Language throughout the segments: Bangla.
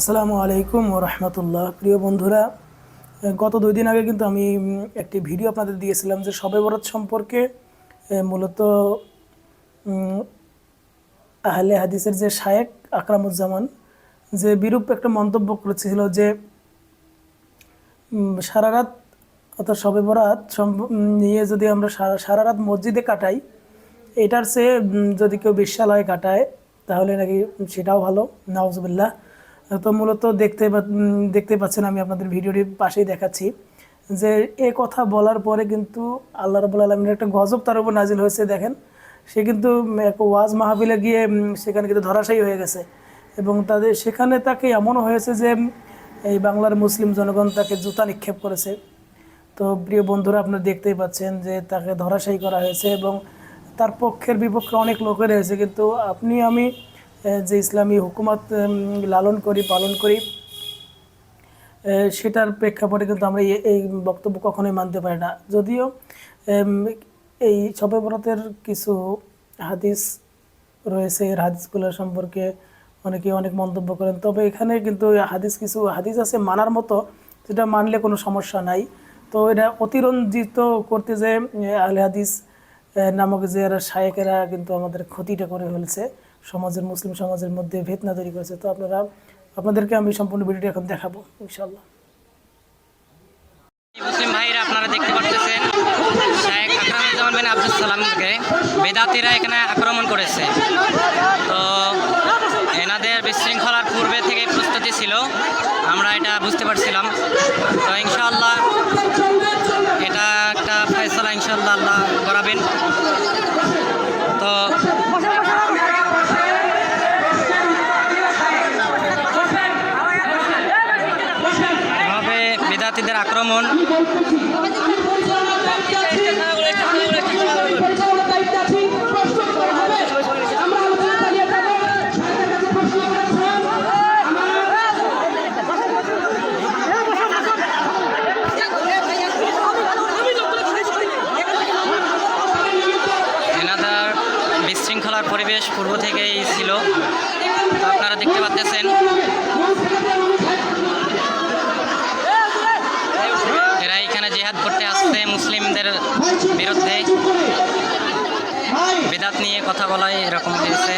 আসসালামু আলাইকুম রহমতুল্লাহ। প্রিয় বন্ধুরা, গত দুই দিন আগে কিন্তু আমি একটি ভিডিও আপনাদের দিয়েছিলাম যে শবে বরাত সম্পর্কে মূলত আহলে হাদিসের যে শায়েক আকরামুজ্জামান, যে বিরূপ একটা মন্তব্য করেছিল যে সারা রাত অর্থাৎ সবে বরাত নিয়ে যদি আমরা সারা সারা রাত মসজিদে কাটাই, এটার চেয়ে যদি কেউ বিশ্বালয়ে কাটায়, তাহলে নাকি সেটাও ভালো। নওয়াজবিল্লাহ তো মূলত দেখতে দেখতে পাচ্ছেন আমি আপনাদের ভিডিওটির পাশেই দেখাচ্ছি, যে এ কথা বলার পরে কিন্তু আল্লাহ রবুল আলমিনের একটা গজব তার উপর নাজিল হয়েছে, দেখেন। সে কিন্তু এক ওয়াজ মাহাবিলে গিয়ে সেখানে কিন্তু ধরাশায়ী হয়ে গেছে এবং তাদের সেখানে তাকে এমনও হয়েছে যে, এই বাংলার মুসলিম জনগণ তাকে জুতা নিক্ষেপ করেছে। তো প্রিয় বন্ধুরা, আপনারা দেখতেই পাচ্ছেন যে তাকে ধরাশায়ী করা হয়েছে এবং তার পক্ষের বিপক্ষে অনেক লোকের হয়েছে কিন্তু আপনি, আমি যে ইসলামী হুকুমত লালন করি, পালন করি সেটার প্রেক্ষাপটে কিন্তু আমরা এই বক্তব্য কখনোই মানতে পারি না। যদিও এই বরাতের কিছু হাদিস রয়েছে, এর হাদিসগুলো সম্পর্কে অনেকে অনেক মন্তব্য করেন। তবে এখানে কিন্তু হাদিস কিছু হাদিস আছে মানার মতো, যেটা মানলে কোনো সমস্যা নাই। তো এটা অতিরঞ্জিত করতে যে আহলে হাদিস নামক যে এরা কিন্তু আমাদের ক্ষতিটা করে ফেলছে। সমাজের, মুসলিম সমাজের মধ্যে ভেতনা তৈরি করেছে। তো আপনারা, আপনাদেরকে আমি সম্পূর্ণ ভিডিওটি এখন দেখাবো ইনশাল্লাহ মুসলিম ভাইরা, আপনারা দেখতে পাচ্ছেন শেখ আকরামুজ্জামান বিন আব্দুল সালামকে বেদাতিরা এখানে আক্রমণ করেছে। তো এনাদের বিশৃঙ্খলার পূর্বে থেকে প্রস্তুতি ছিল, আমরা এটা বুঝতে পারছিলাম। তো ইনশাআল্লাহ, এটা একটা ফয়সলা, ইনশাআল্লাহ আল্লাহ করাবেন আক্রমণ বিশৃঙ্খলার পরিবেশ পূর্ব থেকেই ছিল আপনারা দেখতে পাচ্ছেন এরা এখানে জেহাদ করতে আসছে মুসলিমদের বিরুদ্ধে। বেদাত নিয়ে কথা বলায় এরকম হয়েছে।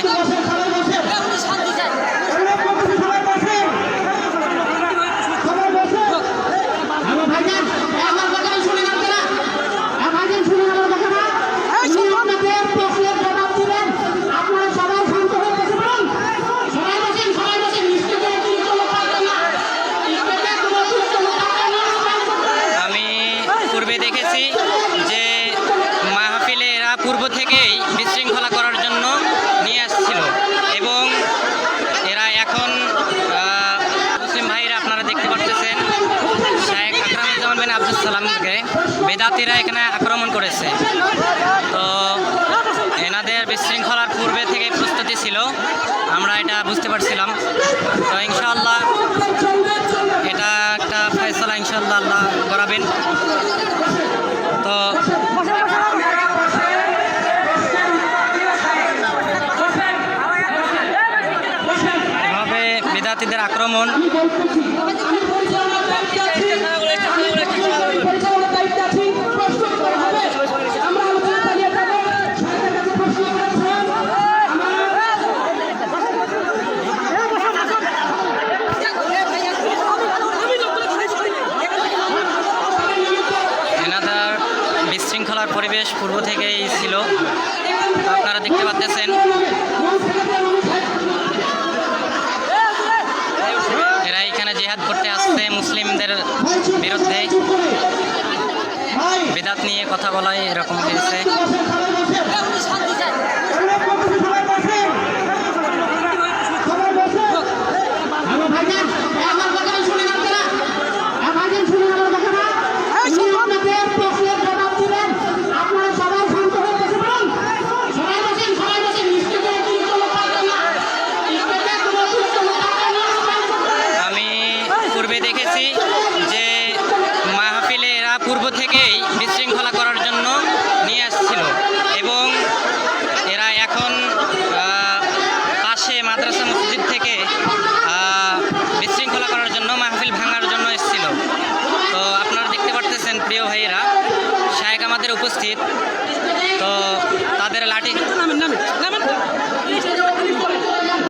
যে মাহফিলে এরা পূর্ব থেকেই বিশৃঙ্খলা করার জন্য নিয়ে আসছিল। এবং এরা এখন মুসলিম ভাইরা আপনারা দেখতে পাচ্ছেন শেখ আকরামুজ্জামান বিন আব্দুল সালামকে বেদাতিরা এখানে আক্রমণ করেছে। তো এনাদের বিশৃঙ্খলার পূর্বে থেকে প্রস্তুতি ছিল, আমরা এটা বুঝতে পারছিলাম। তো ইনশাআল্লাহ এটা একটা ফয়সলা ইনশাল্লাহ আল্লাহ করাবেন। বিশৃঙ্খলার পরিবেশ পূর্ব থেকেই ছিল আপনারা দেখতে পাচ্ছেন এখানে জেহাদ করতে আসছে মুসলিমদের বিরুদ্ধে। বেদাত নিয়ে কথা বলায় এরকম হয়েছে। প্রিয় ভাইয়েরা শায়েক আমাদের উপস্থিত। তো তাদের লাঠি